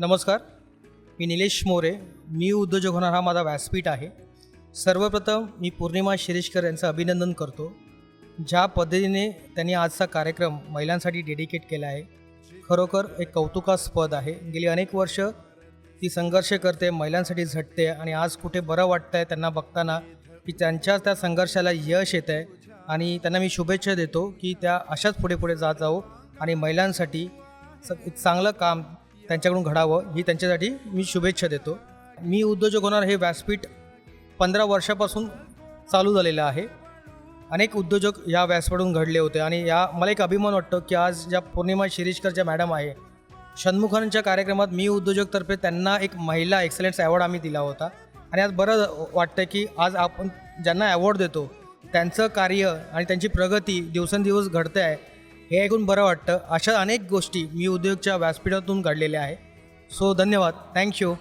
नमस्कार. मी निलेश मोरे. मी उद्योजक होणार हा माझा व्यासपीठ आहे. सर्वप्रथम मी पौर्णिमा शिरीषकर यांचं अभिनंदन करतो. ज्या पद्धतीने त्यांनी आजचा कार्यक्रम महिलांसाठी डेडिकेट केला आहे. खरोखर एक कौतुकास्पद आहे. गेली अनेक वर्ष ती संघर्ष करते महिलांसाठी झटते आणि आज कुठे बरं वाटतं आहे त्यांना बघताना की त्यांच्या त्या संघर्षाला यश येत आहे आणि त्यांना मी शुभेच्छा देतो की त्या अशाच पुढे पुढे जात जाऊ आणि महिलांसाठी स चांगलं काम त्यांच्याकडून घडावं ही त्यांच्यासाठी मी शुभेच्छा देतो. मी उद्योजक होणार हे व्यासपीठ पंधरा वर्षापासून चालू झालेलं आहे. अनेक उद्योजक या व्यासपीठून घडले होते आणि या मला एक अभिमान वाटतो की आज ज्या पौर्णिमा शिरीषकर ज्या मॅडम आहे षण्मुखांच्या कार्यक्रमात मी उद्योजकतर्फे त्यांना एक महिला एक्सलन्स अवॉर्ड आम्ही दिला होता. आणि आज बरं वाटतं की आज आपण ज्यांना अवॉर्ड देतो त्यांचं कार्य आणि त्यांची प्रगती दिवसेंदिवस घडते आहे हे ऐकून बरं वाटतं. अशा अनेक गोष्टी मी उद्योगच्या व्यासपीठातून काढलेल्या आहे सो धन्यवाद. थँक्यू